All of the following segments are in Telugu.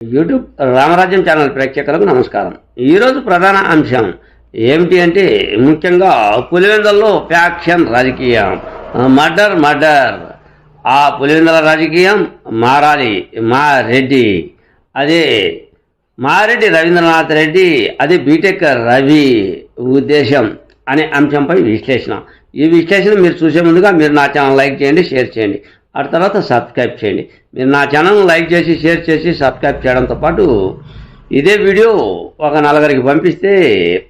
యూట్యూబ్ రామరాజ్యం ఛానల్ ప్రేక్షకులకు నమస్కారం. ఈరోజు ప్రధాన అంశం ఏమిటి అంటే ముఖ్యంగా పులివెందల్లో ఫ్యాక్షన్ రాజకీయం. Murder murder. ఆ పులివెందల రాజకీయం మారాలి మా రెడ్డి అదే మారెడ్డి రవీంద్రనాథ్ రెడ్డి అది బీటెక్ రవి ఉద్దేశం అనే అంశంపై విశ్లేషణ. ఈ విశ్లేషణ మీరు చూసే ముందుగా మీరు నా ఛానల్ లైక్ చేయండి షేర్ చేయండి. ఆ తర్వాత సబ్స్క్రైబ్ చేయండి. మీరు నా ఛానల్ని లైక్ చేసి షేర్ చేసి సబ్స్క్రైబ్ చేయడంతో పాటు ఇదే వీడియో ఒక నలుగురికి పంపిస్తే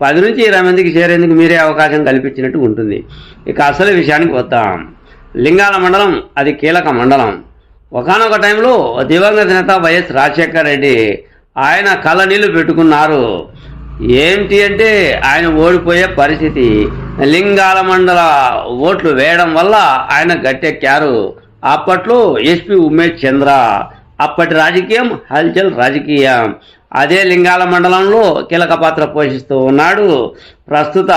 పది నుంచి ఇరవై మందికి చేరేందుకు మీరే అవకాశం కల్పించినట్టు ఉంటుంది. ఇక అసలు విషయానికి వద్దాం. లింగాల మండలం అది కీలక మండలం. ఒకనొక టైంలో దివంగత నేత వైఎస్ రాజశేఖర్ రెడ్డి ఆయన కళ్ళ నీళ్ళు పెట్టుకున్నారు. ఏంటి అంటే ఆయన ఓడిపోయే పరిస్థితి. లింగాల మండల ఓట్లు వేయడం వల్ల ఆయన గట్టెక్కారు. అప్పట్లో ఎస్పి ఉమేష్ చంద్ర అప్పటి రాజకీయం హల్చల్ రాజకీయం. అదే లింగాల మండలంలో కీలక పాత్ర పోషిస్తూ ఉన్నాడు ప్రస్తుత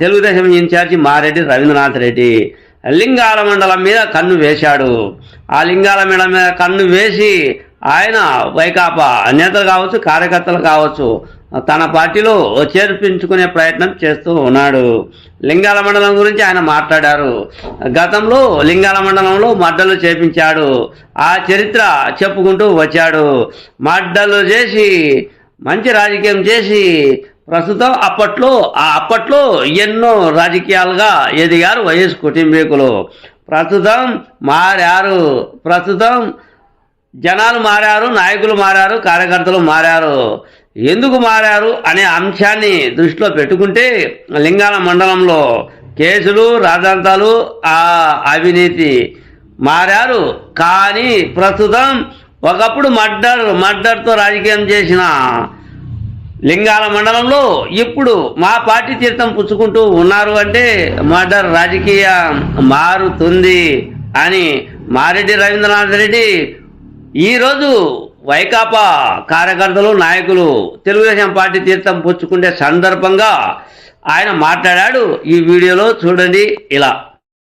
తెలుగుదేశం ఇన్ఛార్జి మారెడ్డి రవీంద్రనాథ్ రెడ్డి. లింగాల మండలం మీద కన్ను వేశాడు. ఆ లింగాల మండలం మీద కన్ను వేసి ఆయన వైకాపా నేతలు కావచ్చు కార్యకర్తలు కావచ్చు తన పార్టీలో చేర్పించుకునే ప్రయత్నం చేస్తూ ఉన్నాడు. లింగాల మండలం గురించి ఆయన మాట్లాడారు. గతంలో లింగాల మండలంలో మడ్డలు చేపించాడు. ఆ చరిత్ర చెప్పుకుంటూ వచ్చాడు. మడ్డలు చేసి మంచి రాజకీయం చేసి ప్రస్తుతం అప్పట్లో ఆ అప్పట్లో ఎన్నో రాజకీయాలుగా ఎదిగారు వైఎస్ కుటుంబీకులు. ప్రస్తుతం మారారు. ప్రస్తుతం జనాలు మారారు నాయకులు మారారు కార్యకర్తలు మారారు. ఎందుకు మారారు అనే అంశాన్ని దృష్టిలో పెట్టుకుంటే లింగాల మండలంలో కేసులు రాజాంతాలు ఆ అవినీతి మారారు. కానీ ప్రస్తుతం ఒకప్పుడు మర్డర్ మర్డర్తో రాజకీయం చేసిన లింగాల మండలంలో ఇప్పుడు మా పార్టీ తీర్థం పుచ్చుకుంటూ ఉన్నారు అంటే మర్డర్ రాజకీయం మారుతుంది అని మారెడ్డి రవీంద్రనాథ్ రెడ్డి ఈరోజు వైకాపా కార్యకర్తలు నాయకులు తెలుగుదేశం పార్టీ తీర్థం పుచ్చుకునే సందర్భంగా ఆయన మాట్లాడాడు. ఈ వీడియోలో చూడండి ఇలా.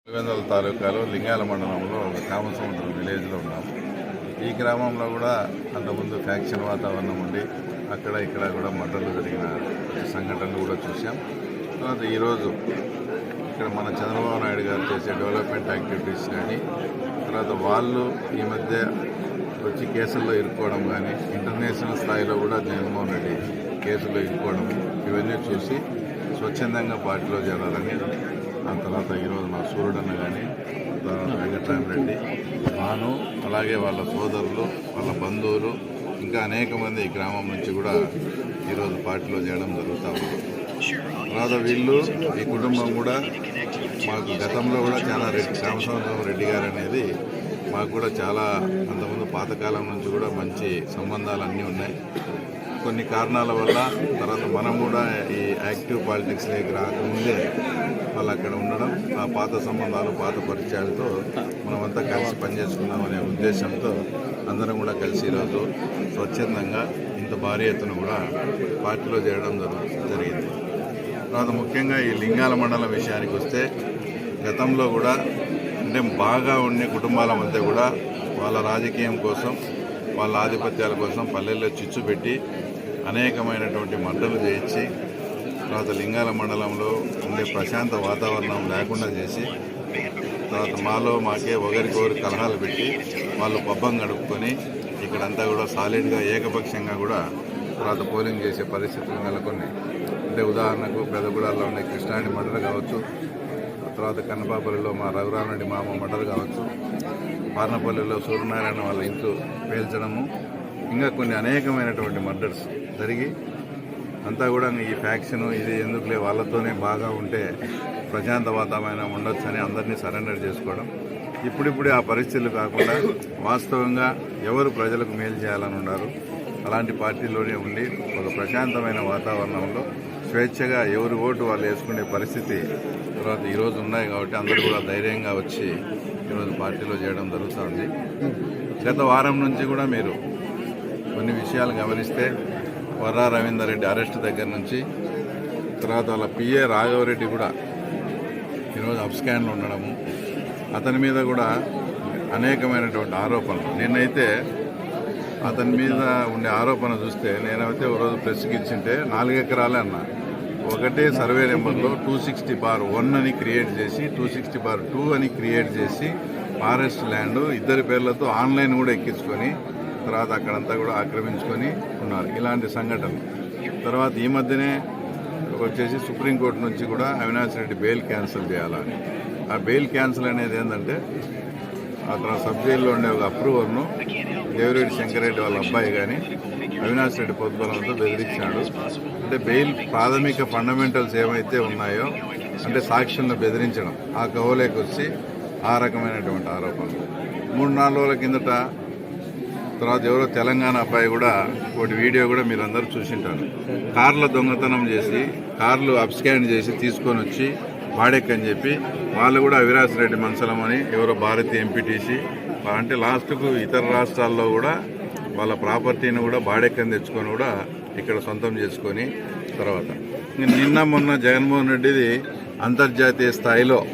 పులివెందుల తాలూకాలో లింగాల మండలంలో ఒక కామసముద్రం విలేజ్లో ఉన్నాం. ఈ గ్రామంలో కూడా అంతకుముందు ఫ్యాక్షన్ వాతావరణం ఉండి అక్కడ ఇక్కడ కూడా మర్డర్లు జరిగిన సంఘటనలు కూడా చూసాం తర్వాత ఈరోజు ఇక్కడ మన చంద్రబాబు నాయుడు గారు చేసే డెవలప్మెంట్ యాక్టివిటీస్ కానీ తర్వాత వాళ్ళు ఈ మధ్య వచ్చి కేసుల్లో ఇరుక్కోవడం కానీ ఇంటర్నేషనల్ స్థాయిలో కూడా జగన్మోహన్ రెడ్డి కేసుల్లో ఇరుక్కోవడం ఇవన్నీ చూసి స్వచ్ఛందంగా పార్టీలో చేరాలని ఆ తర్వాత ఈరోజు మా సూర్యుడన్న కానీ తర్వాత వెంకటరామరెడ్డి నాను అలాగే వాళ్ళ సోదరులు వాళ్ళ బంధువులు ఇంకా అనేక మంది ఈ గ్రామం నుంచి కూడా ఈరోజు పార్టీలో చేయడం జరుగుతూ ఉంది. తర్వాత వీళ్ళు ఈ కుటుంబం కూడా మాకు గతంలో కూడా చాలా రెడ్డి రామచంద్రరావు రెడ్డి గారు అనేది మాకు కూడా చాలా అంతకుముందు పాతకాలం నుంచి కూడా మంచి సంబంధాలు అన్నీ ఉన్నాయి. కొన్ని కారణాల వల్ల తర్వాత మనం కూడా ఈ యాక్టివ్ పాలిటిక్స్లోకి రాకముందే వాళ్ళు అక్కడ ఉండడం ఆ పాత సంబంధాలు పాత పరిచయాలతో మనమంతా కలిసి పనిచేసుకుందాం అనే ఉద్దేశంతో అందరం కూడా కలిసి ఈరోజు స్వచ్ఛందంగా ఇంత భారీ ఎత్తున కూడా పార్టీలో చేరడం జరిగింది. తర్వాత ముఖ్యంగా ఈ లింగాల మండలం విషయానికి వస్తే గతంలో కూడా అంటే బాగా ఉండే కుటుంబాల మధ్య కూడా వాళ్ళ రాజకీయం కోసం వాళ్ళ ఆధిపత్యాల కోసం పల్లెల్లో చిచ్చు పెట్టి అనేకమైనటువంటి మంటలు చేయించి తర్వాత లింగాల మండలంలో ఉండే ప్రశాంత వాతావరణం లేకుండా చేసి తర్వాత మాలో మాకే ఒకరికొకరు కలహాలు పెట్టి వాళ్ళు పబ్బం గడుపుకొని ఇక్కడంతా కూడా సాలిడ్గా ఏకపక్షంగా కూడా తర్వాత పోలింగ్ చేసే పరిస్థితులు నెలకొన్నాయి. అంటే ఉదాహరణకు పెదగూడలో ఉండే కృష్ణాని మండలం కావచ్చు తర్వాత కన్నపాపల్లిలో మా రఘురామరెడ్డి మామ మండలి కావచ్చు. పార్నపల్లిలో సూర్యనారాయణ వాళ్ళ ఇంట్లో పేల్చడము. ఇంకా కొన్ని అనేకమైనటువంటి మర్డర్స్ జరిగి అంతా కూడా ఈ ఫ్యాక్షన్ ఇది ఎందుకులే వాళ్ళతోనే బాగా ఉంటే ప్రశాంత వాతావరణం ఉండొచ్చు అని అందరినీ సరెండర్ చేసుకోవడం. ఇప్పుడిప్పుడే ఆ పరిస్థితులు కాకుండా వాస్తవంగా ఎవరు ప్రజలకు మేలు చేయాలని ఉన్నారు. అలాంటి పార్టీలోనే ఉండి ఒక ప్రశాంతమైన వాతావరణంలో స్వేచ్ఛగా ఎవరు ఓటు వాళ్ళు వేసుకునే పరిస్థితి తర్వాత ఈరోజు ఉన్నాయి కాబట్టి అందరూ కూడా ధైర్యంగా వచ్చి ఈరోజు పార్టీలో చేయడం జరుగుతుంది. గత వారం నుంచి కూడా మీరు కొన్ని విషయాలు గమనిస్తే వర్రా రవీందర్ రెడ్డి అరెస్ట్ దగ్గర నుంచి తర్వాత వాళ్ళ పిఏ రాఘవరెడ్డి కూడా ఈరోజు అప్స్కాన్లో ఉండడము అతని మీద కూడా అనేకమైనటువంటి ఆరోపణలు. నిన్నైతే అతని మీద ఉండే ఆరోపణ చూస్తే నేనైతే ఒక రోజు ప్రెస్కి ఇచ్చింటే నాలుగు ఎకరాలే అన్నా. ఒకటే సర్వే నెంబర్లో టూ సిక్స్టీ బార్ వన్ అని క్రియేట్ చేసి టూ సిక్స్టీ బార్ టూ అని క్రియేట్ చేసి ఫారెస్ట్ ల్యాండ్ ఇద్దరి పేర్లతో ఆన్లైన్ కూడా ఎక్కించుకొని తర్వాత అక్కడంతా కూడా ఆక్రమించుకొని ఉన్నారు. ఇలాంటి సంఘటనలు. తర్వాత ఈ మధ్యనే వచ్చేసి సుప్రీంకోర్టు నుంచి కూడా అవినాష్ రెడ్డి బెయిల్ క్యాన్సిల్ చేయాలని. ఆ బెయిల్ క్యాన్సిల్ అనేది ఏంటంటే అతను సబ్ జైల్లో ఉండే ఒక అప్రూవర్ను దేవిరెడ్డి శంకరెడ్డి వాళ్ళ అబ్బాయి కానీ అవినాష్ రెడ్డి పొద్దుబలంతో బెదిరించాడు. అంటే బెయిల్ ప్రాథమిక ఫండమెంటల్స్ ఏమైతే ఉన్నాయో అంటే సాక్షులను బెదిరించడం ఆ కవలేకి వచ్చి ఆ రకమైనటువంటి ఆరోపణలు. మూడు నాలుగు రోజుల కిందట తర్వాత ఎవరో తెలంగాణ అబ్బాయి కూడా ఒకటి వీడియో కూడా మీరు అందరూ చూసింటారు. కార్ల దొంగతనం చేసి కార్లు అప్స్కాన్ చేసి తీసుకొని వచ్చి వాడెక్కని చెప్పి వాళ్ళు కూడా అవిరాజ్ రెడ్డి అని ఎవరో భారతీయ ఎంపీటీసీ అంటే లాస్ట్కు ఇతర రాష్ట్రాల్లో కూడా వాళ్ళ ప్రాపర్టీని కూడా బాడెక్కని తెచ్చుకొని కూడా ఇక్కడ సొంతం చేసుకొని తర్వాత. నిన్న మొన్న జగన్మోహన్ రెడ్డిది అంతర్జాతీయ స్థాయిలో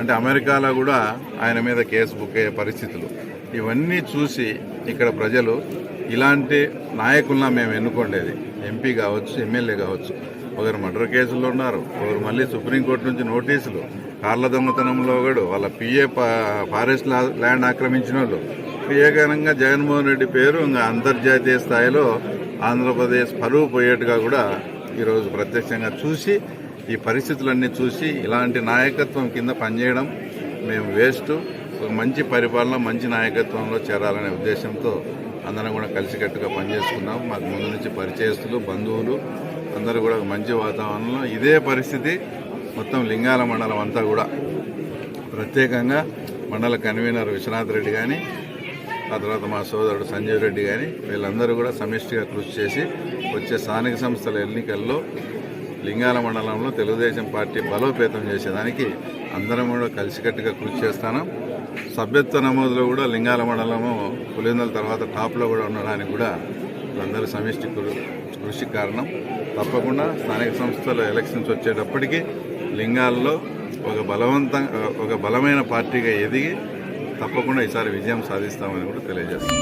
అంటే అమెరికాలో కూడా ఆయన మీద కేసు బుక్ అయ్యే పరిస్థితులు. ఇవన్నీ చూసి ఇక్కడ ప్రజలు ఇలాంటి నాయకులను మేము ఎన్నుకోండేది. ఎంపీ కావచ్చు ఎమ్మెల్యే కావచ్చు. ఒకరు మర్డర్ కేసుల్లో ఉన్నారు ఒకరు మళ్ళీ సుప్రీంకోర్టు నుంచి నోటీసులు. కార్ల దొంగతనంలో ఒకడు వాళ్ళ పిఏ ఫారెస్ట్ లా- ల్యాండ్ ఆక్రమించిన వాళ్ళు ఏకానంగా జగన్మోహన్ రెడ్డి పేరు ఇంకా అంతర్జాతీయ స్థాయిలో ఆంధ్రప్రదేశ్ పరువు పోయేట్టుగా కూడా ఈరోజు ప్రత్యక్షంగా చూసి ఈ పరిస్థితులన్నీ చూసి ఇలాంటి నాయకత్వం కింద పనిచేయడం మేము వేస్ట్. ఒక మంచి పరిపాలన మంచి నాయకత్వంలో చేరాలనే ఉద్దేశంతో అందరం కూడా కలిసికట్టుగా పనిచేసుకున్నాం. మాకు ముందు నుంచి పరిచయస్తులు బంధువులు అందరూ కూడా ఒక మంచి వాతావరణంలో. ఇదే పరిస్థితి మొత్తం లింగాల మండలం అంతా కూడా. ప్రత్యేకంగా మండల కన్వీనర్ విశ్వనాథ్ రెడ్డి కానీ ఆ తర్వాత మా సోదరుడు సంజయ్ రెడ్డి కానీ వీళ్ళందరూ కూడా సమిష్టిగా కృషి చేసి వచ్చే స్థానిక సంస్థల ఎన్నికల్లో లింగాల మండలంలో తెలుగుదేశం పార్టీ బలోపేతం చేసేదానికి అందరం కూడా కలిసికట్టుగా కృషి చేస్తాను సభ్యత్వ నమోదులో కూడా లింగాల మండలము పులిందల తర్వాత టాప్లో కూడా ఉండడానికి కూడా అందరూ సమిష్టి కృ- కృషి కారణం. తప్పకుండా స్థానిక సంస్థల ఎలక్షన్స్ వచ్చేటప్పటికి లింగాల్లో ఒక బలవంతం ఒక బలమైన పార్టీగా ఎదిగి తప్పకుండా ఈసారి విజయం సాధిస్తామని కూడా తెలియజేస్తాం